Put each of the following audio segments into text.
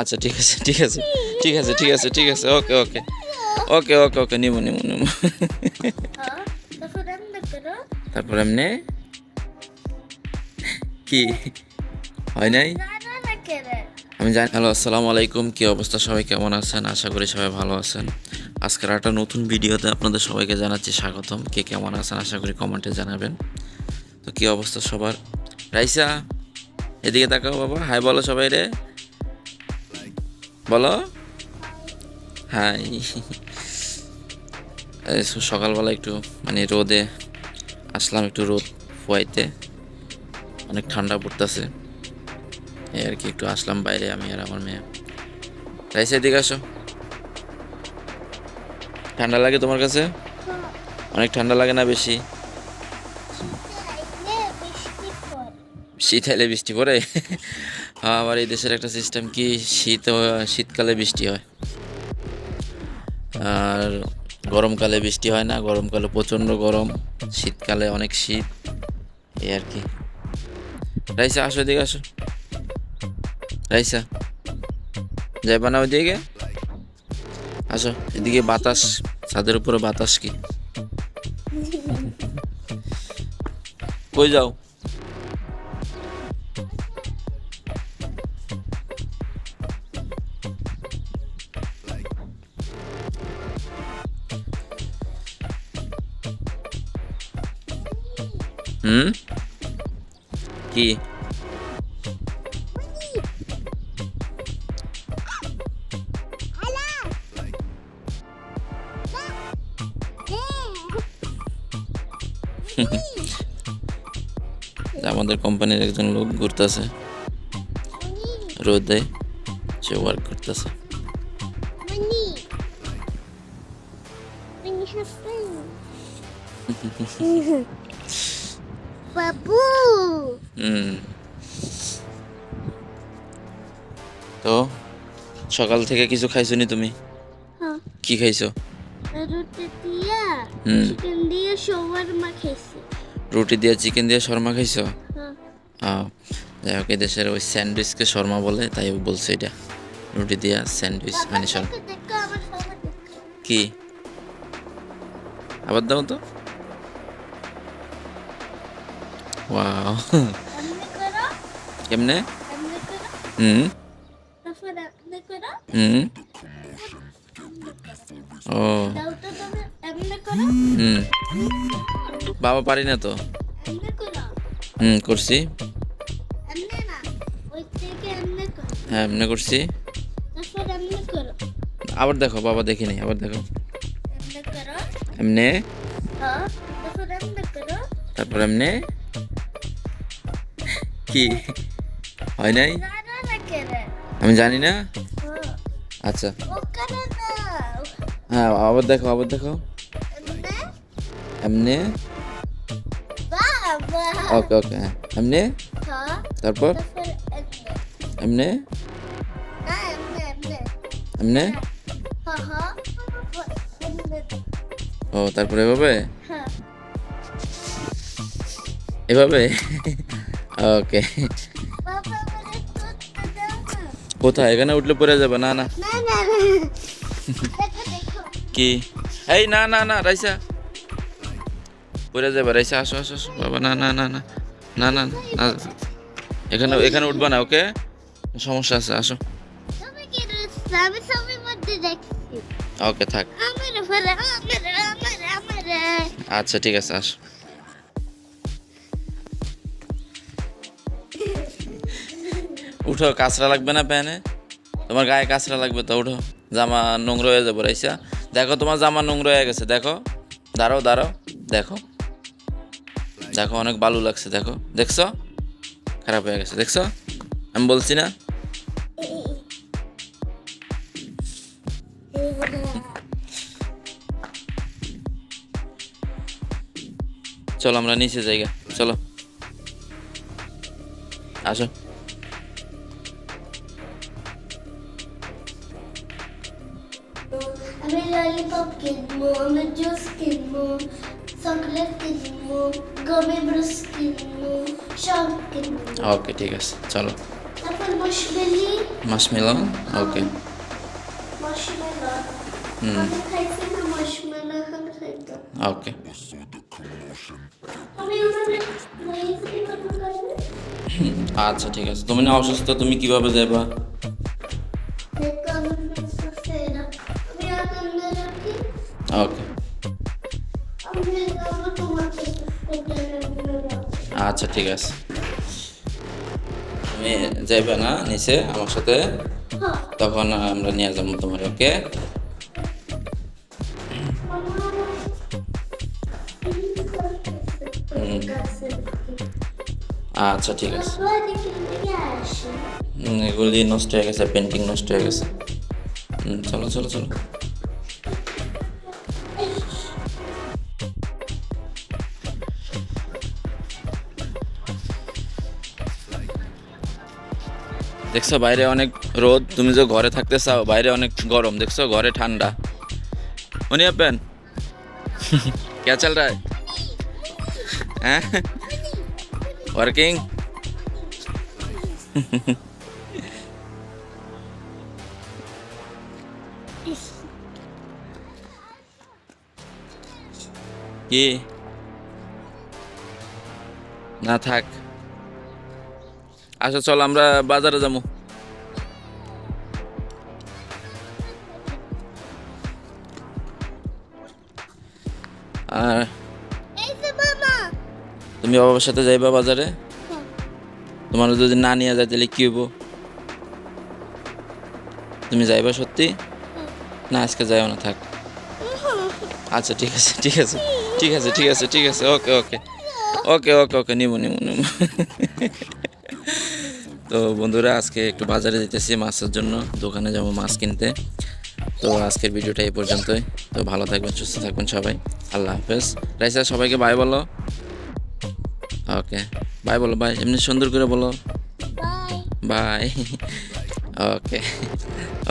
আচ্ছা ঠিক আছে ঠিক আছে ঠিক আছে ঠিক আছে ঠিক আছে, ওকে ওকে ওকে ওকে ওকে নিবো নিবো নিবো তারপর এমনি? কি? হয় নাই? আমি জানি হ্যালো, আসসালামু আলাইকুম, কি অবস্থা? সবাই কেমন আছেন? আশা করি সবাই ভালো আছেন। আজকের একটা নতুন ভিডিওতে আপনাদের সবাইকে জানাচ্ছি স্বাগতম। কে কেমন আছেন? আশা করি কমেন্টে জানাবেন। তো কি অবস্থা সবার? রাইসা, এদিকে তাকাও বাবা। হাই বলো সবাই রে। বলো। হাই। সো সকালবেলা একটু মানে রোদে আসলাম একটু রোদ ফুয়াইতে অনেক ঠান্ডা পড়তেছে। এই আর কি একটু আসলাম বাইরে আমি আর আমার মেয়ে। রাইসা এদিকে আসো। ঠান্ডা লাগে তোমার কাছে? অনেক ঠান্ডা লাগে না বেশি? শীত এলে বৃষ্টি পড়ে। হ্যাঁ আবার এই দেশের একটা সিস্টেম কি? শীত শীতকালে বৃষ্টি হয়। আর গরমকালে বৃষ্টি হয় না। গরমকালে প্রচণ্ড গরম। শীতকালে অনেক শীত। এই আর কি। রাইসা, আসো এদিকে আসো। রাইসা, যাইবা না ওইদিকে? আসো, এদিকে বাতাস। ছাদের উপরে বাতাস কি? কই যাও? হুম কি আমাদের কোম্পানির একজন লোক ঘুরতেছে। রোদে সে ওয়ার্ক করতেছে। Mani. Babu. হুম। তো সকাল থেকে কিছু খাইছো নি তুমি? হ্যাঁ। কি খাইছো? রুটি দিয়া চিকেন দিয়ে shawarma খাইছি। রুটি দিয়ে চিকেন দিয়ে শর্মা খাইছো? হ্যাঁ। যাই হোক দেশের ওই স্যান্ডউইচকে শর্মা বলে তাই বলছে এটা। রুটি দিয়া স্যান্ডউইচ মানে শর্মা। কি? আবার দাও তো। ওয়াও এমনি কেমনে হুম তারপর এমনি করো হুম ও দাও তো তুমি এমনি করো হুম বাবা পারি না তো এমনি করো হুম করছি এমনি না ওই থেকে এমনি করো হ্যাঁ এমনি করছি তারপর এমনি করো আবার দেখো বাবা দেখিনি আবার দেখো এমনি এমনে হ্যাঁ তারপর এমনি এমনে কি? হয় নাই? আমি জানি না? আচ্ছা। হ্যাঁ আবার দেখো আবার দেখো এমনি? ওকে ওকে হ্যাঁ। এমনে? তারপর? এমনি? এমনি? ও তারপর এভাবে? হ্যাঁ। এভাবে? ওকে কোথায়? এখানে উঠলে পড়ে যাবে না না। কি? এই না না না রাইসা। পড়ে যাবে রাইসা আসো আসো আসো। বাবা না না না না। না না না। এখানে এখানে উঠবা না ওকে? সমস্যা আছে আসো। ওকে থাক। আচ্ছা ঠিক আছে আসো। উঠো, কাঁচরা লাগবে না প্যানে? তোমার গায়ে কাঁচরা লাগবে তো, উঠো। জামা নোংরা হয়ে যাব, রাইসা। দেখো, তোমার জামা নোংরা হয়ে গেছে, দেখো। দাঁড়াও দাঁড়াও, দেখো। দেখো, অনেক বালু লাগছে, দেখো। দেখছ? খারাপ হয়ে গেছে, দেখছ? আমি বলছি না? চলো, আমরা নিচে জায়গা চলো। আসো। কিনবো আমি জুস কিনবো চকলেট কিনবো গমি ব্রুস কিনবো সব কিনবো ওকে ঠিক আছে চলো। তারপর মাসমেলো ওকে marshmallow. হুম। আমি খাইছি না marshmallow, খাইতো। ওকে। আচ্ছা ঠিক আছে। তুমি না অসুস্থ তুমি কীভাবে যাবা ওকে আচ্ছা ঠিক আছে। তুমি যাইবে না নিচে আমার সাথে? তখন আমরা নিয়ে যাব তোমার, ওকে? আচ্ছা ঠিক আছে। এগুলি নষ্ট হয়ে গেছে, পেন্টিং নষ্ট হয়ে গেছে। চলো চলো চলো। দেখছো বাইরে অনেক রোদ তুমি যে ঘরে থাকতে চাও বাইরে অনেক গরম দেখছো ঘরে ঠান্ডা উনি আপেন क्या चल रहा है हैं वर्किंग কি না থাক আচ্ছা চল আমরা বাজারে যাব। আর তুমি বাবার সাথে যাইবা বাজারে? তোমার যদি না নিয়ে যায় তাহলে কি হইব? তুমি যাইবা সত্যি? না আজকে যাইও না থাক। আচ্ছা ঠিক আছে ঠিক আছে। ঠিক আছে ঠিক আছে ঠিক আছে। ওকে ওকে। ওকে ওকে ওকে নিবো নিবো নিবো তো বন্ধুরা আজকে একটু বাজারে যেতেছি মাছের জন্য। দোকানে যাব মাছ কিনতে। তো আজকের ভিডিওটা এই পর্যন্তই। তো ভালো থাকবেন সুস্থ থাকবেন সবাই। আল্লাহ হাফেজ। রাইসা সবাইকে বাই বলো। ওকে বাই বলো বাই এমনি সুন্দর করে বলো। বাই ওকে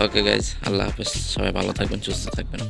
ওকে গাইজ আল্লাহ হাফেজ। সবাই ভালো থাকবেন সুস্থ থাকবেন।